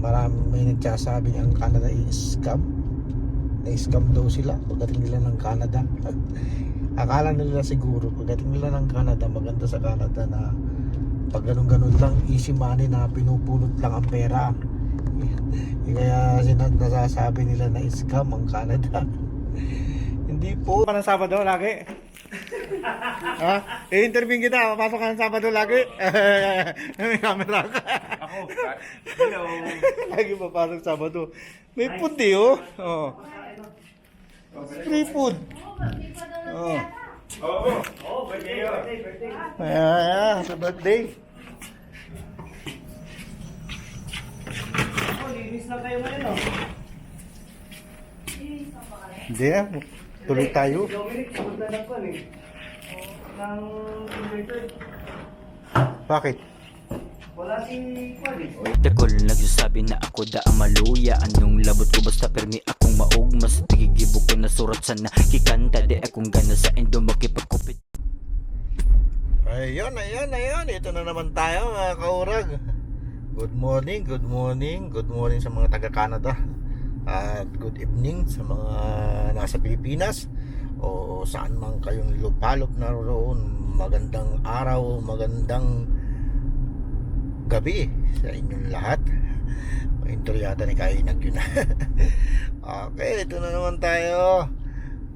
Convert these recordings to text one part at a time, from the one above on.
marami may nagsasabing ang Canada is scam. Na-scam daw sila pagdating nila ng Canada. Akala nila siguro pagdating nila ng Canada maganda sa Canada na pag ganun-ganun lang easy money na pinupulot lang ang pera. Kaya sinad nasasabi nila na scam ang Canada. Hindi po. Pa ng Sabado lagi ha? i-interview kita papasok ka ng Sabado lagi may camera ka Ako, hello. lagi papasok Sabado may food eh oh oh free food oh Oo. Oo, birthday yun. Ayan, sa birthday. Hindi ah, tuloy tayo. Bakit? Takol nagsasabi na ako da ang maluya Anong labot ko basta permi akong maog Mas tigigibo ko na surat sa nakikanta Di akong gana sa endo makipagkupit Ayun, ayun, ayun. Ito na naman tayo mga kaurag. Good morning, good morning, good morning sa mga taga-Canada. At good evening sa mga nasa Pilipinas o saan man kayong lupalop naroon. Magandang araw, magandang gabi sa inyong lahat. Intro yata ni Kainag yun. okay, ito na naman tayo.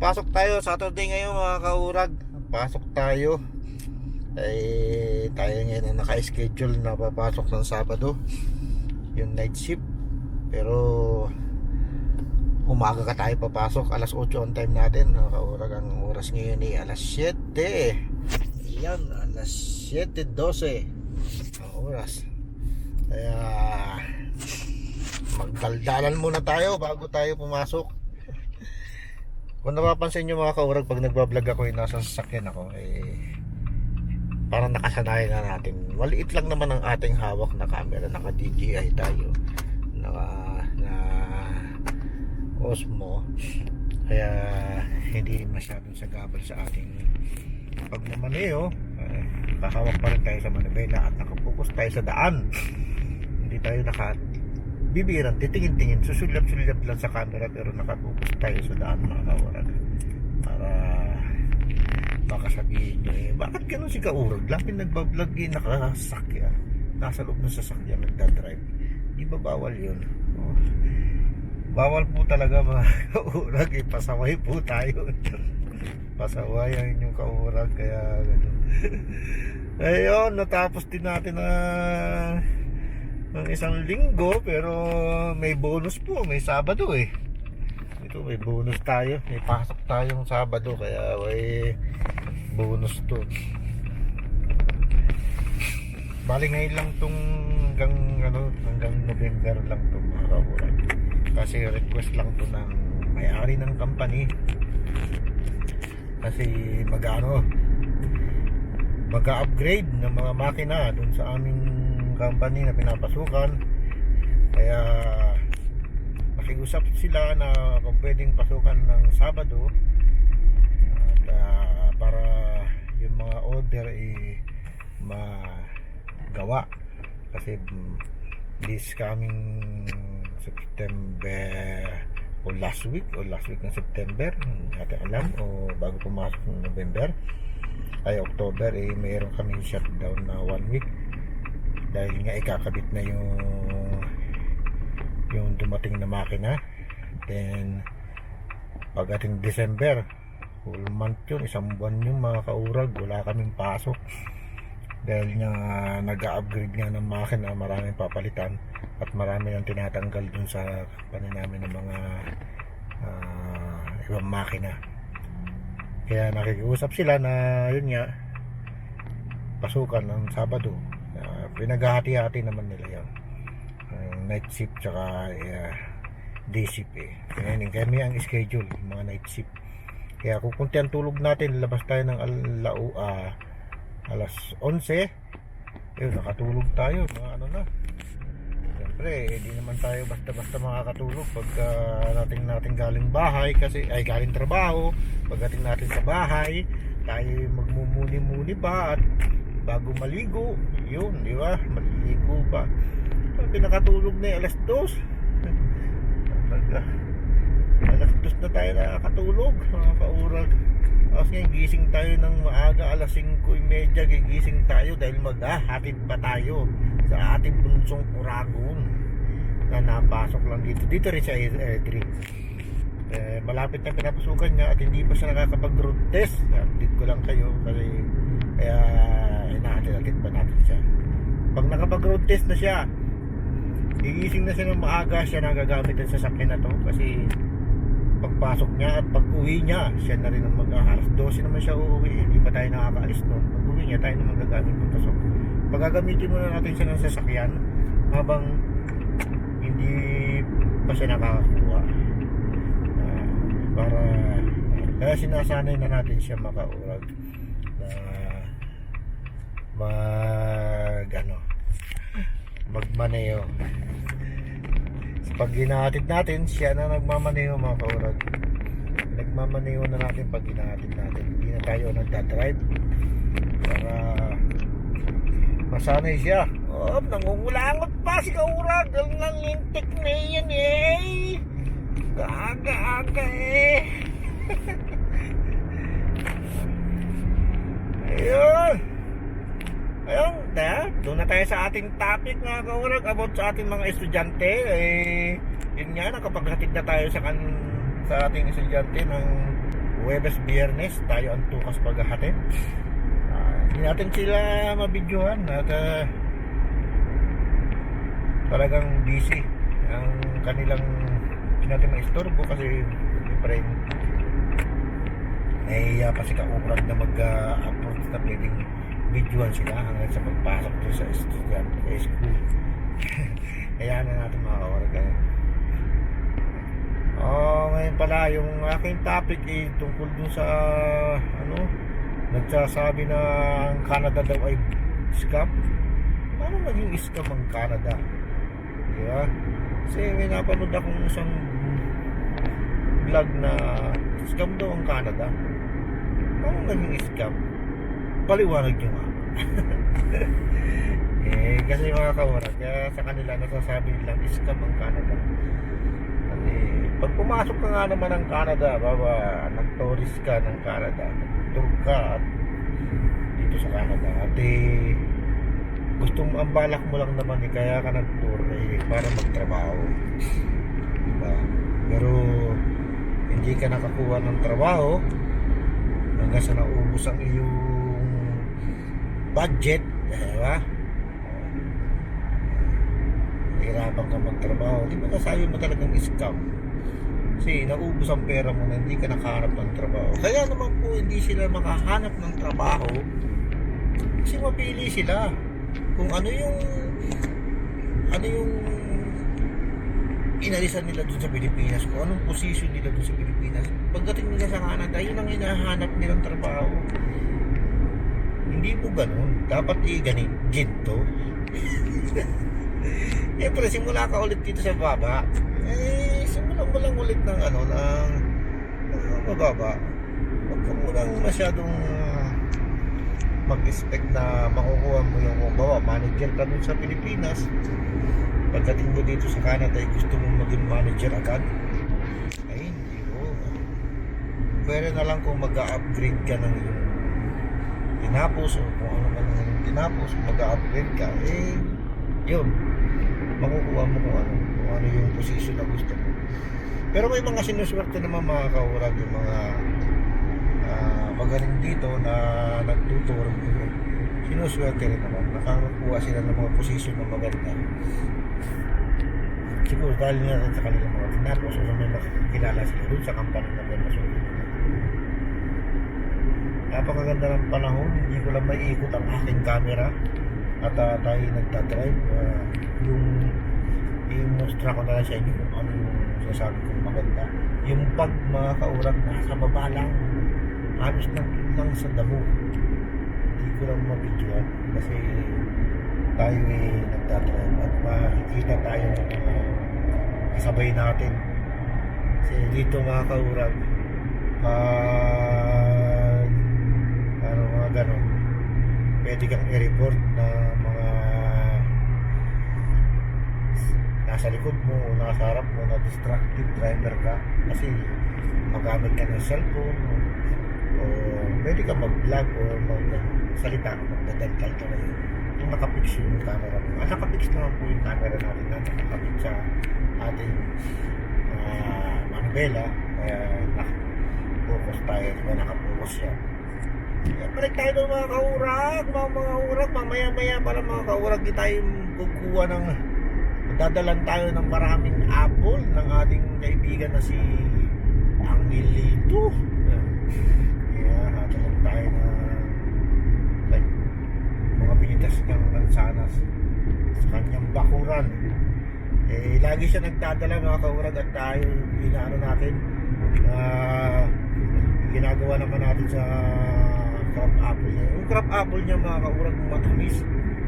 Pasok tayo Saturday ngayon mga kaurag. Pasok tayo ay tayo ngayon ang naka-schedule na papasok ng Sabado yung night shift pero umaga ka tayo papasok alas 8 on time natin. Nakaurag ang oras ngayon ay alas 7 yan alas 7.12 ang oras. Kaya magdaldalan muna tayo bago tayo pumasok. Kung napapansin nyo mga kaurag pag nagbablog ako yung nasa sasakyan ako eh parang nakasanayan na natin. Maliit lang naman ang ating hawak na camera naka DJI tayo naka na Osmo kaya hindi masyadong sagabal sa ating pagmamaneo eh, nakahawak pa rin tayo sa manibela at nakapokus tayo sa daan hindi tayo naka bibiran titingin-tingin susulyap-sulyap lang sa camera pero nakapokus tayo sa daan mga kawarag para baka sabihin nyo eh, bakit ganun si Kaurag? Lagi nagbablog eh, nakasakyan. Nasa loob ng sasakyan, nagdadrive. Di ba bawal yun? Oh. Bawal po talaga mga Kaurag eh, pasaway po tayo. pasaway ang inyong Kaurag, kaya gano'n. Ayun, natapos din natin na ng isang linggo, pero may bonus po, may Sabado eh. Ito may bonus tayo. May pasok tayong Sabado kaya may bonus to. Bali ngayon lang tong hanggang ano hanggang November lang tong mga kaburan. Kasi request lang to ng may-ari ng company. Kasi mag-ano mag-upgrade ng mga makina dun sa aming company na pinapasukan. Kaya nakiusap sila na kung pwedeng pasukan ng Sabado at ah, para yung mga order ay magawa kasi mm, this coming September o last week o last week ng September hindi natin alam o bago pumasok ng November. Ay October eh mayroon kami shutdown na one week. Dahil nga ikakabit na yung yung dumating na makina. Then pagdating December full month yun isang buwan yung mga kaurag wala kaming pasok dahil nga nag-upgrade nga ng makina maraming papalitan at marami nang tinatanggal dun sa company namin ng mga ah, ibang makina kaya nakikiusap sila na yun nga pasukan ng Sabado Ah, pinaghahati-hati naman nila yan ang night shift tsaka uh, day shift eh. Kaya, yun, may ang schedule, mga night shift. Kaya kung kunti ang tulog natin, labas tayo ng ala, uh, alas 11, eh, nakatulog tayo, mga ano na. Siyempre, hindi naman tayo basta-basta makakatulog pagka nating nating galing bahay kasi ay galing trabaho, pagdating natin sa bahay, tayo magmumuni-muni pa at bago maligo, yun, di ba? Maligo pa. Pinakatulog na yung alas dos. Talaga. Alas dos na tayo nakakatulog, mga kaurag. Tapos ngayon gising tayo ng maaga, alas 5.30 gigising tayo dahil maghahatid pa tayo sa ating bunsong Uragon na napasok lang dito. Dito rin siya Edri. Eh, malapit na pinapasukan niya at hindi pa siya nakakapag-road test. Update ko lang kayo kasi kaya inahatid-hatid pa natin siya. Pag nakapag-road test na siya, gigising na siya ng maaga siya nagagamit ang sasakyan na to kasi pagpasok niya at pag uwi niya siya na rin ang mag-ahalas 12 naman siya uuwi hindi pa tayo nakakaalis noon. Pag uwi niya tayo naman gagamit ng pasok. Pagagamitin muna natin siya ng sasakyan habang hindi pa siya nakakakuha. Ah, para kaya sinasanay na natin siya makaurag na mag ano magmaneho pag ginahatid natin, siya na nagmamaneho mga kaurag. Nagmamaneho na natin pag ginahatid natin. Hindi na tayo nagdadrive. Para masanay siya. Oh, nangungulangot pa si kaurag. Ang nangintik na yan eh. Gaga-aga eh. Ayun. Ayun, na, doon na tayo sa ating topic mga kaurag about sa ating mga estudyante. Eh, yun nga, nakapaghatid na tayo sa, kan, sa ating estudyante ng Huwebes Biyernes. Tayo ang tukas paghahatid. Ah, Hindi natin sila mabidyohan at ah, talagang busy ang kanilang hindi natin maistorbo kasi siyempre nahihiya pa si kaurag na mag-approach na pwedeng videoan sila hanggang sa pagpasok doon sa estudyante sa school. Kaya na natin mga kawarag. Oh, ngayon pala yung aking topic ay tungkol dun sa ano, nagsasabi na ang Canada daw ay scam. Paano naging scam ang Canada? Di ba? Kasi may napanood akong isang vlog na scam daw ang Canada. Paano naging scam? Paliwanag nyo nga. eh, kasi mga kawarak, kaya sa kanila nasasabi nilang scam ang Canada. Kasi, pag pumasok ka nga naman ng Canada, baba, nag-tourist ka ng Canada, nag-tour ka dito sa Canada, at eh, gusto mo, ang balak mo lang naman eh, kaya ka nag-tour eh, para magtrabaho. Diba? Pero, hindi ka nakakuha ng trabaho, hanggang sa naubos ang iyong budget, di ba? Hirapan ka magtrabaho, di ba nasabi mo talagang scam? Kasi naubos ang pera mo na hindi ka nakahanap ng trabaho. Kaya naman po hindi sila makahanap ng trabaho kasi mapili sila kung ano yung ano yung inalisan nila dun sa Pilipinas kung anong position nila dun sa Pilipinas pagdating nila sa Canada yun ang hinahanap nilang trabaho hindi po ganun. Dapat i-ganit ginto. Siyempre, simula ka ulit dito sa baba eh simulan mo lang ulit ng ano ng ng mababa. Huwag ka munang masyadong ah, mag-expect na makukuha mo yung bawa manager ka dun sa Pilipinas. Pagdating mo dito sa Canada ay gusto mo maging manager agad. Ay hindi mo pwede na lang kung mag-upgrade ka ng iyong tinapos o kung ano man ang tinapos mag-upgrade ka eh yun. Makukuha mo kung ano kung ano yung position na gusto mo. Pero may mga sinuswerte naman mga kaurag yung mga ah, magaling dito na nagtuturo sinuswerte rin naman nakakuha sila ng mga position na maganda. Siguro dahil nga sa kanilang mga tinapos o may makikilala sila doon sa company na nila napakaganda ng panahon. Hindi ko lang maiikot ang aking camera. At uh, tayo nagdadrive uh, yung i-mostra ko na sa inyo kung ano yung sinasabi kong maganda. Yung pag mga kaurag nasa baba lang. Halos lang lang sa damo. Hindi ko lang mabidyoan kasi tayo ay nagdadrive at makikita tayo ng mga kasabay natin. Kasi dito mga kaurag pag ganon pwede kang i-report na mga nasa likod mo o nasa harap mo na distracted driver ka. Kasi magamit ka ng cellphone o, o pwede ka mag-vlog o magsalita ka magdadalkal ka ngayon kung nakapix yung camera mo. Ah, nakapix naman po yung camera natin na nakapix sa ating uh, manubela. Kaya nakapokus tayo. Diba nakapokus siya balik tayo doon mga kaurag mga mga urag mamaya maya para mga kaurag di tayo kukuha ng Dadalan tayo ng maraming apple ng ating kaibigan na si Angelito. Kaya hatalan tayo ng like, mga binitas ng mansanas sa kanyang bakuran. Eh, lagi siya nagdadala mga kaurag at tayo inaano natin ah, ginagawa naman natin sa crab apple niya. Yung crab apple niya mga kaurag matamis.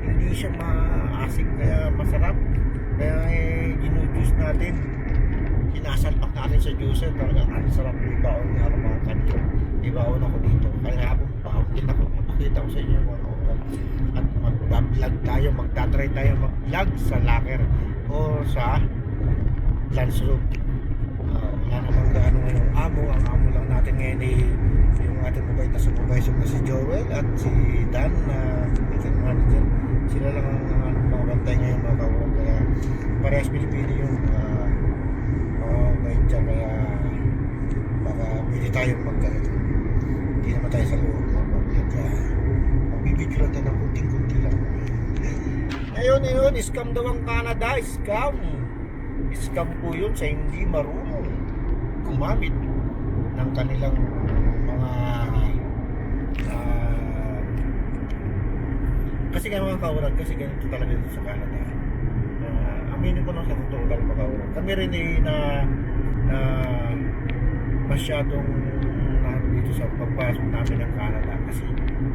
Hindi siya maasim kaya masarap. Kaya eh, ginujuice natin. Sinasalpak natin sa juicer. Talaga ang sarap yung baon nga ng mga kanila ibaon ako dito. Kaya habang baon din ako papakita ko sa inyo mga kauran at mag-vlog tayo magtatry tayo mag-vlog sa locker o sa lunch room uh, wala namang gaano ngayong amo. Ang amo lang natin ngayon ay yung ating mabait na supervisor na si Joel at si Dan na kitchen manager. Sila lang ang ang mga bantay ngayon mga kauran kaya parehas Pilipino yung uh, mga bait dyan kaya baka pwede tayong magkalito hindi naman tayo sa loob mga kauran kaya magbibidyo lang tayo ng kunting-kunti lang. Ngayon yun scam daw ang Canada scam. Scam po yun sa hindi marunong gumamit ng kanilang mga ah, kasi nga mga kaurag kasi ganito talaga dito sa Canada uh, aminin ko lang sa totoo lang mga kaurag kami rin eh na na masyadong ano dito sa pagpasok namin ng Canada. Kasi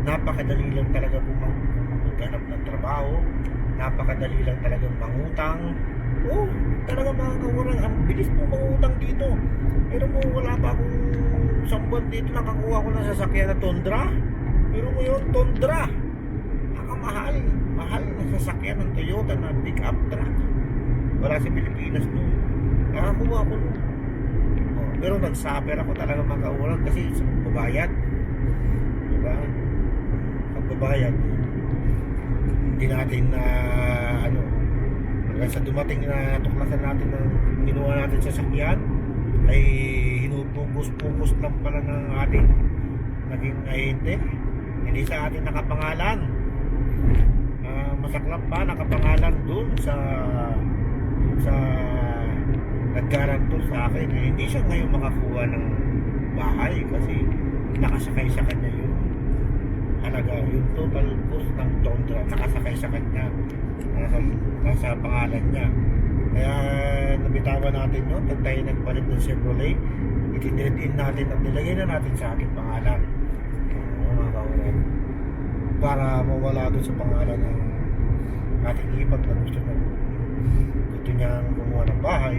napakadali lang talaga maghanap ng trabaho. Napakadali lang talagang mangutang. Oh talaga mga kaurang ang bilis mo mangutang dito. Pero mo wala pa akong isang buwan dito nakakuha ko ng sasakyan na Tundra. Pero mo yun Tundra nakamahal mahal na sasakyan ng Toyota na pick up truck. Wala sa Pilipinas doon nakakuha ko nun. Oh, pero nagsuffer ako talaga mga kaurang kasi sa pagbabayad. Diba? Pagbabayad hindi natin na ano hanggang sa dumating na tuklasan natin ng ginawa natin sa sakyan ay hinupugos-pugos lang pala ng ating naging ahente. Hindi sa atin nakapangalan Ah, masaklap pa nakapangalan dun sa sa naggarantor sa akin eh, hindi siya ngayon makakuha ng bahay kasi nakasakay sa kanya yun. Halaga yung total cost ng Tundra nakasakay sa kanya nasa, nasa pangalan niya. Kaya nabitawan natin yun. Pag tayo nagpalit ng Chevrolet. Itinid in natin at nilagay na natin sa ating pangalan para mawala doon sa pangalan ng ating ibag na gusto na gusto niyang kumuha ng bahay.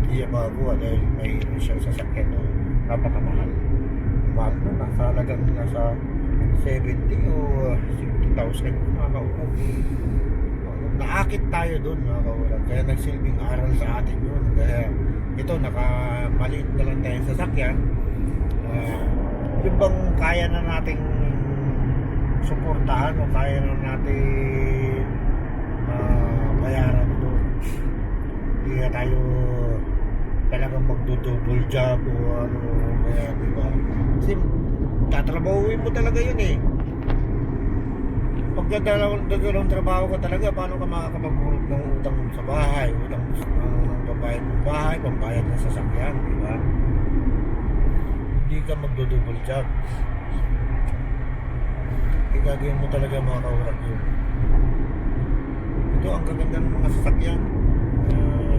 Hindi niya makakuha dahil may siyang sasakyan na napakamahal. Mahal na nasa halagang nasa 70 o 60,000 mga kauran naakit tayo doon mga kauran kaya nagsilbing aral sa atin yun. Kaya ito nakamaliit na lang tayong sasakyan. Ah, yung bang kaya na nating suportahan o kaya na natin ah, bayaran ito. Hindi na tayo talagang magdo-double job o ano kaya di ba? Kasi tatrabahuin mo talaga yun eh. Pag dadalawang dadalawang trabaho ka talaga paano ka makakapagulog ng utang sa bahay? Utang ng pambayad ng bahay pambayad ng sasakyan di ba hindi ka magdo-double job igagawin mo talaga mga kaurag yun. Ito ang kaganda ng mga sasakyan. Ah,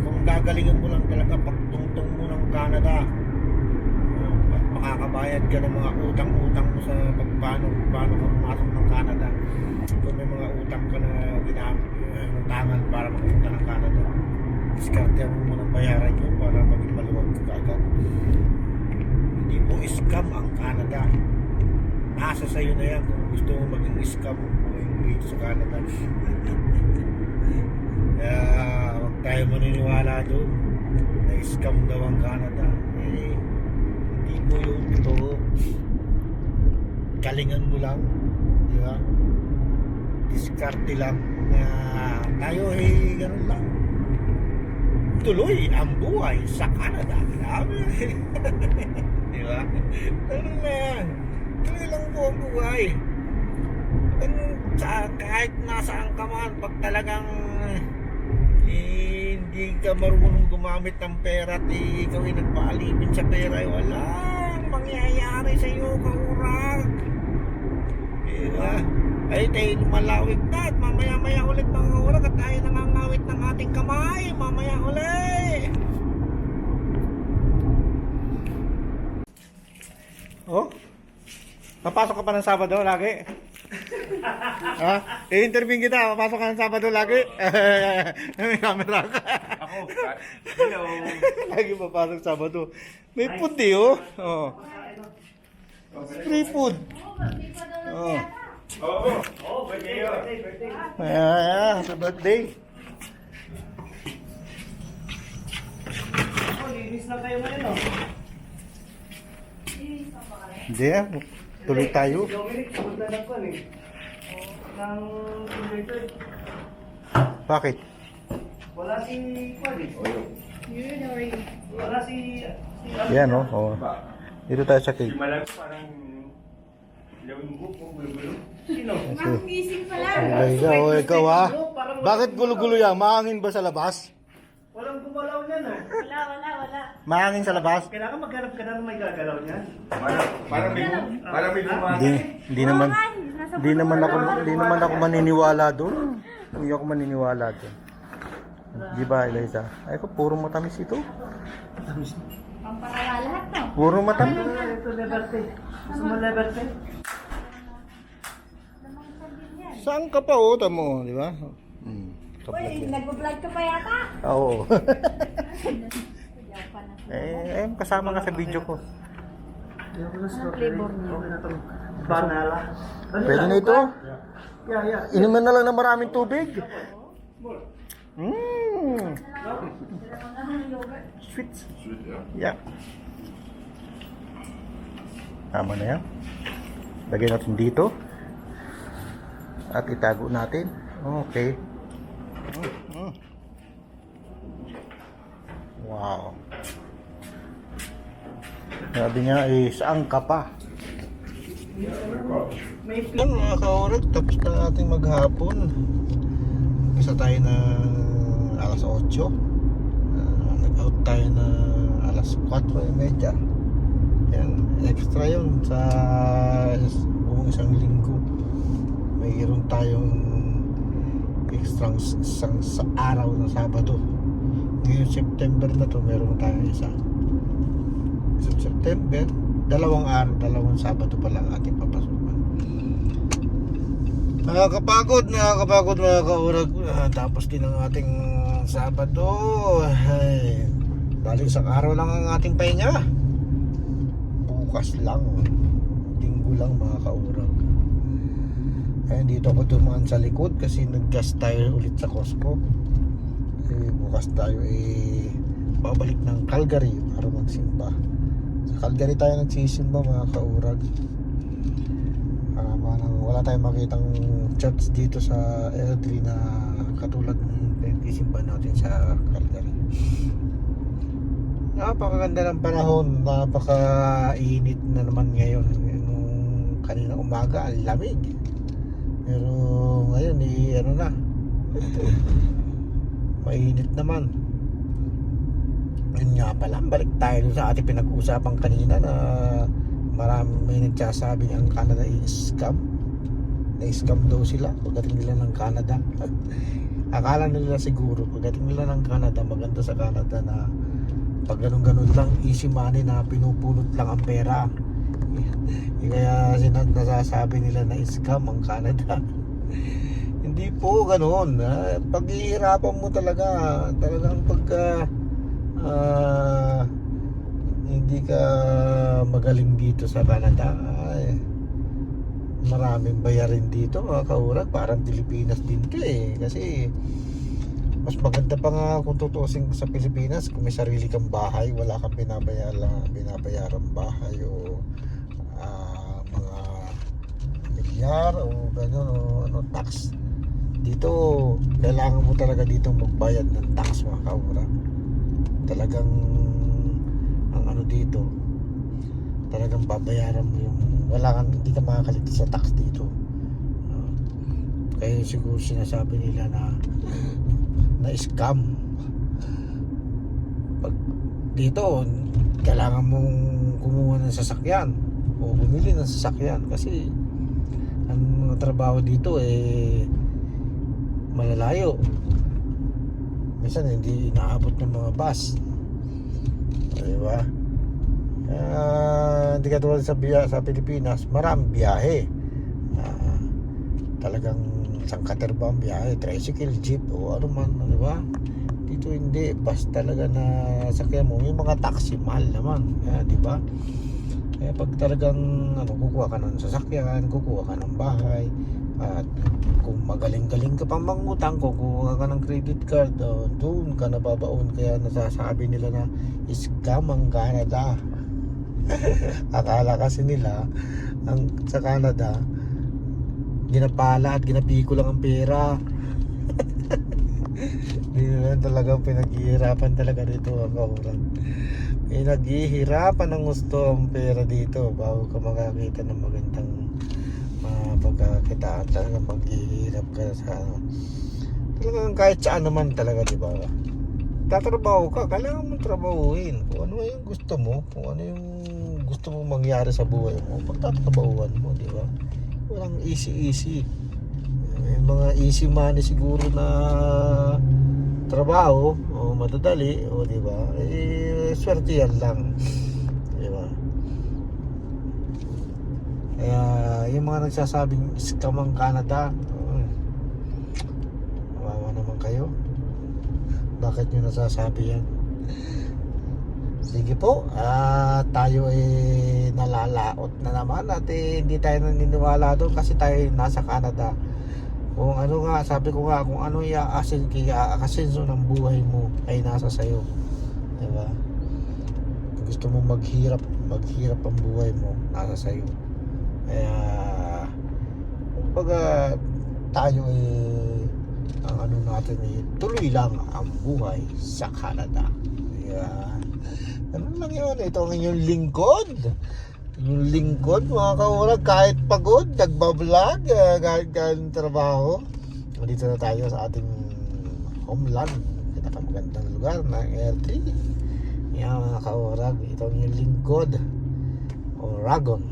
kung gagalingan mo lang talaga pagtungtong mo ng Canada at makakabayad ka ng mga utang-utang mo sa pagpano paano ka pumasok ng Canada kung may mga utang ka na ginamit uh, tangan para makapunta ng Canada diskarte mo muna bayaran yun para maging maluwag ka agad hindi po scam ang Canada nasa sa'yo na yan kung gusto mo maging scam dito sa Canada. Kaya huwag tayo maniniwala doon. Na-scam daw ang Canada. Eh, hindi po yung totoo. Galingan mo lang. Di ba? Diskarte lang na tayo eh, ganun lang. Tuloy ang buhay sa Canada. Grabe. Di ba? Ganun lang. Tuloy lang po ang buhay. Ganun, sa, kahit nasaan ka man, pag talagang eh, hindi ka marunong gumamit ng pera at eh, ikaw ay nagpaalipin sa pera, eh, walang mangyayari sa iyo, kaurang. Di ba? Ay, tayo lumalawig na at mamaya-maya ulit mga kaurang at tayo nangangawit ng ating kamay. Mamaya ulit. Oh? Papasok ka pa ng Sabado lagi? ha? I-interview kita, papasok ka ng Sabado lagi? May camera ka. Ako, hello. lagi papasok Sabado. May food eh, oh. oh. Free food. Oh. Oo. Oo, birthday yun. Ayan, ayan, happy birthday. Oh, linis na kayo ngayon, oh. Hindi ah, tuloy tayo. Dominic, pumunta na ko, eh. Ng converter. Bakit? Wala si Kwan, eh. Wala si... si Yan, oh. oh. Dito tayo sa cake. Parang lunggo po, gulo-gulo. Sino? Ang missing pala. Ay, ikaw, oh, ikaw ah. Bakit gulo-gulo yan? Mahangin ba sa labas? Walang gumalaw niyan, oh. Wala, wala, wala. Mahangin sa labas? Kailangan maghanap ka na ng may gagalaw niyan. Parang, parang may, parang may Hindi, hindi naman. Hindi naman ako, hindi naman ako maniniwala doon. Hindi ako maniniwala doon. Di ba, Eliza? Ay ko, puro matamis ito. Pampalala lahat, no? Puro matamis. Ah, ito, Liberty. Gusto mo Liberty? Saan ka pa, oh, tamo, di ba? Hmm. Uy, nag-vlog ka pa yata? Oo. Eh, eh, kasama nga sa video ko. Flavor niya. Banala. Ano Pwede na ito. Yeah, yeah. Inuman na lang ng maraming tubig. Mmm. Sweet. Yeah. Tama na yan. Lagay natin dito. At itago natin. Okay. Wow. Sabi niya, eh, saan ka pa? Yan mga kaorag, tapos na ating maghapon. Isa tayo na alas 8. Uh, Nag-out tayo na alas 4.30. Yan, extra yun sa buong isang linggo. Mayroon tayong extra isang sa araw ng Sabado. Ngayon September na to, meron tayong isa. Isang September, dalawang araw, dalawang Sabado pa lang ating papasukan. Nakakapagod, nakakapagod mga kaurag. Ah, tapos din ang ating Sabado. Ay, bali isang araw lang ang ating pahinga. Bukas lang. Linggo lang mga kaurag. Ayun, dito ako dumaan sa likod kasi nag-gas tayo ulit sa Costco. Eh, bukas tayo eh babalik ng Calgary para magsimba. Sa Calgary tayo nagsisimba mga kaurag. Ah, parang wala tayong makitang church dito sa L3 na katulad ng pinagsisimba natin sa Calgary. Napakaganda ng panahon, napaka-init na naman ngayon. Nung kanina umaga, ang lamig. Pero ngayon, eh, ano na, mainit naman. Yun nga pala, balik tayo sa ating pinag-uusapan kanina na marami may nagsasabi ang Canada is scam. Na-scam daw sila pagdating nila ng Canada. Akala nila siguro pagdating nila ng Canada, maganda sa Canada na pag ganun-ganun lang, easy money na pinupulot lang ang pera. Eh, Kaya sinad nasasabi nila na scam ang Canada. Hindi po ganoon. Ah, Paghihirapan mo talaga. Talagang pagka ah, hindi ka magaling dito sa Canada, ay, maraming bayarin dito mga kaurag parang Pilipinas din to eh kasi mas maganda pa nga kung tutusin sa Pilipinas kung may sarili kang bahay wala kang binabayaran binabayarang bahay o ah, mga milyar o gano'n o ano tax. Dito kailangan mo talaga dito magbayad ng tax mga kaurag talagang ang ano dito talagang babayaran mo yung wala kang hindi ka makakaligtas sa tax dito. Ah, kaya siguro sinasabi nila na na scam pag dito kailangan mong kumuha ng sasakyan o bumili ng sasakyan kasi ang mga trabaho dito eh malalayo. Minsan hindi inaabot ng mga bus. Di ba? Ah, hindi ka tulad sa, biya, sa Pilipinas maraming biyahe. Ah, talagang isang katerba ang biyahe tricycle, jeep o ano man di ba? Dito hindi bus talaga na sakyan mo. Yung mga taxi mahal naman Kaya, di ba kaya pag talagang ano, kukuha ka ng sasakyan kukuha ka ng bahay at kung magaling-galing ka pang mangutang kukuha ka ng credit card o doon ka nababaon. Kaya nasasabi nila na scam ang Canada. Akala kasi nila ang sa Canada ginapala at ginapiko lang ang pera. Hindi naman talaga pinaghihirapan talaga dito ang kauran pinaghihirapan ng gusto ang pera dito bago ka makakita ng magandang mga pagkakitaan. Talaga maghihirap ka sa ano. Talagang kahit saan naman talaga di ba? Tatrabaho ka kailangan mong trabahuin kung ano yung gusto mo kung ano yung gusto mo mangyari sa buhay mo pagtatrabahuan mo di ba? Walang easy easy may mga easy money siguro na trabaho o madadali o di ba? Eh swerte yan lang. Di ba? Kaya yung mga nagsasabing scam ang Canada uh, kawawa naman kayo. Bakit nyo nasasabi yan? Sige po ah tayo eh nalalaot na naman at eh, hindi tayo naniniwala doon kasi tayo nasa Canada kung ano nga sabi ko nga kung ano i-aasin kaya akasenso ng buhay mo ay nasa sayo. Diba? Kung gusto mo maghirap maghirap ang buhay mo nasa sayo. Kaya kumbaga tayo eh ang ano natin eh tuloy lang ang buhay sa Canada. Yeah. ano lang yun. Ito ang inyong lingkod yung lingkod mga kaurag kahit pagod nagbablog eh, kahit kahit trabaho. Dito na tayo sa ating homeland. Pinakamagandang lugar ng R3 yan mga kaurag ito inyong lingkod Oragon.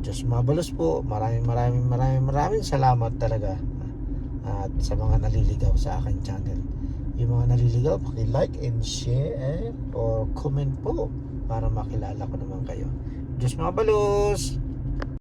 Diyos mabalos po. Maraming maraming maraming maraming salamat talaga at sa mga naliligaw sa akin channel. Yung mga naliligaw paki-like and share or comment po para makilala ko naman kayo Diyos mabalos